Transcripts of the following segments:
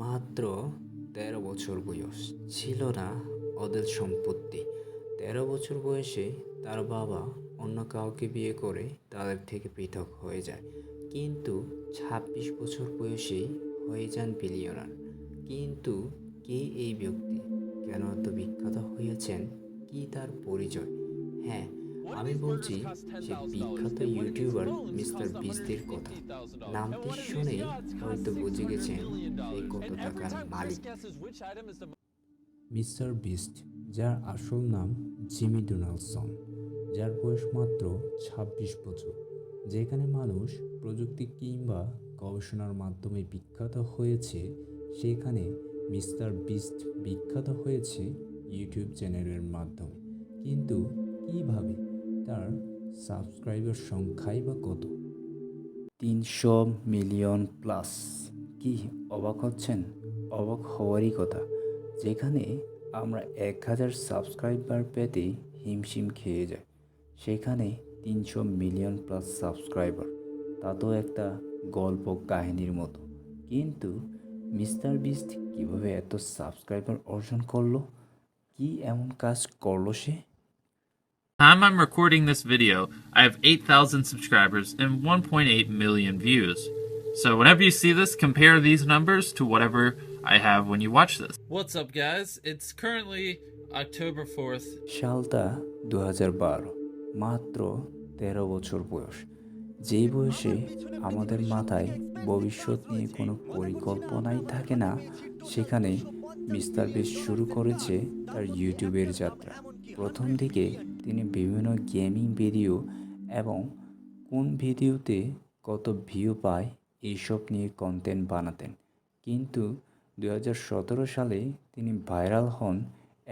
মাত্র তেরো বছর বয়স। ছিল না ওদের সম্পত্তি। তেরো বছর বয়সে তার বাবা অন্য কাউকে বিয়ে করে তাদের থেকে পৃথক হয়ে যায়। কিন্তু ছাব্বিশ বছর বয়সেই হয়ে যান বিলিয়নার। কিন্তু কে এই ব্যক্তি? কেন এত বিখ্যাত হয়েছেন? কি তার পরিচয়? হ্যাঁ আমি বলছি সে বিখ্যাত ইউটিউবার মিস্টার বিস্তির কথা। নামটি শুনেই হয়তো বুঝে গেছেন এই কত টাকার মালিক। মিস্টার বিস্ট যার আসল নাম জিমি ডোনাল্ডসন যার বয়স মাত্র ছাব্বিশ বছর যেখানে মানুষ প্রযুক্তি কিংবা গবেষণার মাধ্যমে বিখ্যাত হয়েছে সেখানে মিস্টার বিস্ট বিখ্যাত হয়েছে ইউটিউব চ্যানেলের মাধ্যমে। কিন্তু কীভাবে তার সাবস্ক্রাইবার সংখ্যাই বা কত? তিনশো মিলিয়ন প্লাস। কি অবাক হচ্ছেন? অবাক হওয়ারই কথা। যেখানে আমরা এক হাজার সাবস্ক্রাইবার পেতে হিমশিম খেয়ে যাই, সেখানে তিনশো মিলিয়ন প্লাস সাবস্ক্রাইবার। তা তো একটা গল্প কাহিনীর মতো। কিন্তু মিস্টার বিস্ট কীভাবে এত সাবস্ক্রাইবার অর্জন করল? কি এমন কাজ করল সে? Time I'm recording this video, I have 8,000 subscribers and 1.8 million views. So whenever you see this, compare these numbers to whatever I have when you watch this. What's up, guys? It's currently October 4th. সালটা দু হাজার বারো মাত্র তেরো বছর বয়স যেই বয়সে আমাদের মাথায় ভবিষ্যৎ নিয়ে কোনো পরিকল্পনাই থাকে না সেখানে মিস্টার বিস শুরু করেছে তার ইউটিউবের যাত্রা প্রথম দিকে তিনি বিভিন্ন গেমিং ভিডিও এবং কোন ভিডিওতে কত ভিউ পায় এইসব নিয়ে কন্টেন্ট বানাতেন। কিন্তু দু হাজার সতেরো সালে তিনি ভাইরাল হন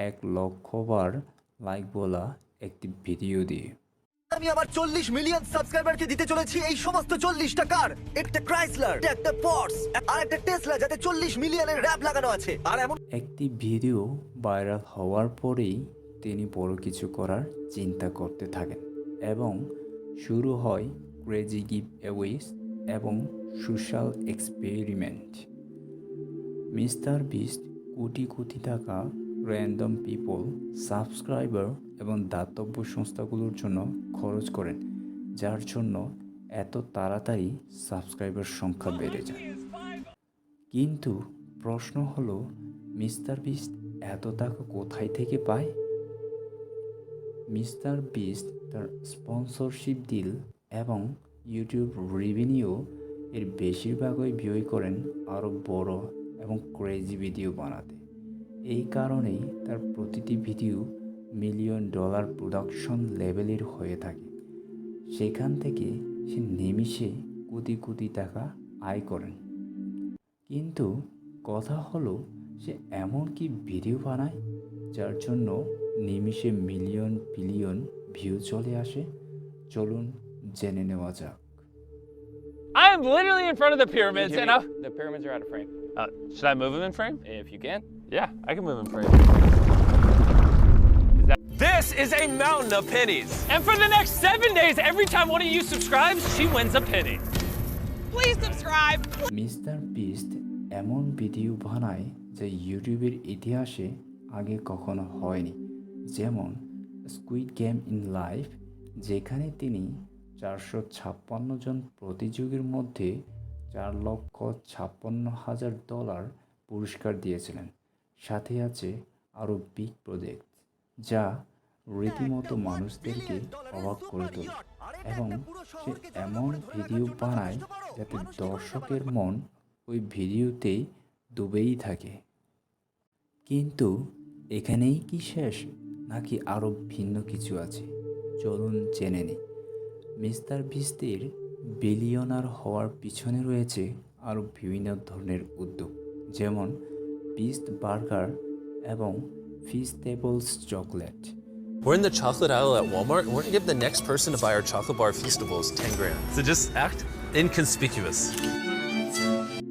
এক লক্ষবার লাইক বলা একটি ভিডিও দিয়ে। আমি আমার চল্লিশ মিলিয়ন সাবস্ক্রাইবারকে দিতে চলেছি এই সমস্ত চল্লিশটা কার? একটা ক্রাইসলার একটা পর্স আর একটা টেসলা যাতে চল্লিশ মিলিয়নের র্যাপ লাগানো আছে। আর এমন একটি ভিডিও ভাইরাল হওয়ার পরেই তিনি বড় কিছু করার চিন্তা করতে থাকেন এবং শুরু হয় ক্রেজি গিভ অ্যাওয়েস এবং social experiment mister beast crore crore টাকা র্যান্ডম পিপল সাবস্ক্রাইবার এবং দাতব্য সংস্থাগুলোর জন্য খরচ করেন, যার জন্য এত তাড়াতাড়ি সাবস্ক্রাইবার সংখ্যা বেড়ে যায়। কিন্তু প্রশ্ন হলো, মিস্টার বিস্ট এত টাকা কোথায় থেকে পায়? মিস্টার বিস্ট, তার স্পন্সরশিপ ডিল এবং ইউটিউব রেভিনিউ এর বেশিরভাগই ব্যয় করেন আরও বড় এবং ক্রেজি ভিডিও বানাতে। এই কারণেই তার প্রতিটি ভিডিও মিলিয়ন ডলার প্রোডাকশন লেভেলের হয়ে থাকে। সেখান থেকে সে নিমিষে কোটি কোটি টাকা আয় করেন। কিন্তু কথা হলো, সে এমন কি ভিডিও বানায় যার জন্য নিমিষে মিলিয়ন বিলিয়ন ভিউ চলে আসে চলুন জেনে নেওয়া যাক I am literally in front of the pyramids, and I, The pyramids are out of frame. uh, should I move them in frame? If you can. Yeah, I can move them in frame. This is a mountain of pennies. And for the next seven days, every time one of you subscribes, she wins a penny. Please subscribe. Mister Beast এমন video বানায় যা ইউটিউবের ইতিহাসে আগে কখনো হয়নি যেমন squid game in life যেখানে তিনি চারশো ছাপ্পান্ন জন প্রতিযোগীর মধ্যে চার লক্ষ ছাপ্পান্ন হাজার ডলার পুরস্কার দিয়েছিলেন। সাথে আছে আরও বিগ প্রজেক্ট যা রীতিমতো মানুষদেরকে অবাক করে তোলে এবং সে এমন ভিডিও বানায় যাতে দর্শকের মন ওই ভিডিওতেই ডুবেই থাকে। কিন্তু এখানেই কি শেষ? নাকি আরও ভিন্ন কিছু আছে চলুন জেনে নিই মিস্টার বিস্তের বিলিয়নার হওয়ার পিছনে রয়েছে আরও বিভিন্ন ধরনের উদ্যোগ যেমন বিস্ট বার্গার এবং Feastables chocolate We're in the chocolate aisle at Walmart, and we're gonna give the next person to buy our chocolate bar Feastables 10 grand. So just act inconspicuous.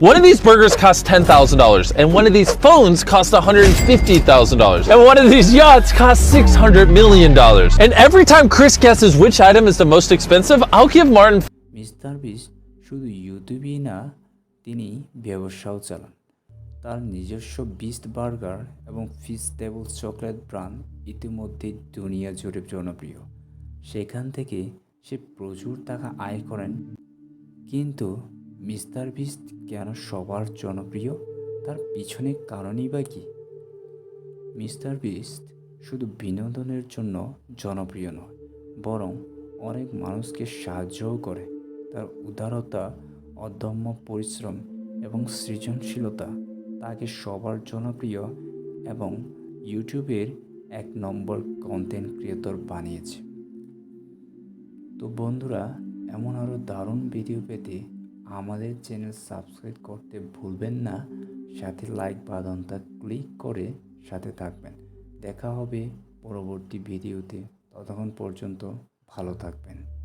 One of these burgers costs $10,000, and one of these phones costs $150,000, and one of these yachts costs $600 million. And every time Chris guesses which item is the most expensive, I'll give Martin Mister Beast শুধু ইউটিউবই না তিনি ব্যবসাও চালান তার নিজস্ব beast burger এবং ফিস table chocolate brand ইতিমধ্যেই দুনিয়া জুড়ে জনপ্রিয় সেখান থেকে সে প্রচুর টাকা আয় করেন কিন্তু মিস্টার বিস্ট কেন সবার জনপ্রিয়? তার পিছনে কারণই বা কী? মিস্টার বিস্ট শুধু বিনোদনের জন্য জনপ্রিয় নয়, বরং অনেক মানুষকে সাহায্যও করে। তার উদারতা, অদম্য পরিশ্রম এবং সৃজনশীলতা তাকে সবার জনপ্রিয় এবং ইউটিউবের এক নম্বর কন্টেন্ট ক্রিয়েটর বানিয়েছে। তো বন্ধুরা, এমন আরও দারুণ ভিডিও পেতে আমাদের চ্যানেল সাবস্ক্রাইব করতে ভুলবেন না। সাথে লাইক বাটনটা ক্লিক করে সাথে থাকবেন। দেখা হবে পরবর্তী ভিডিওতে ততক্ষণ পর্যন্ত ভালো থাকবেন।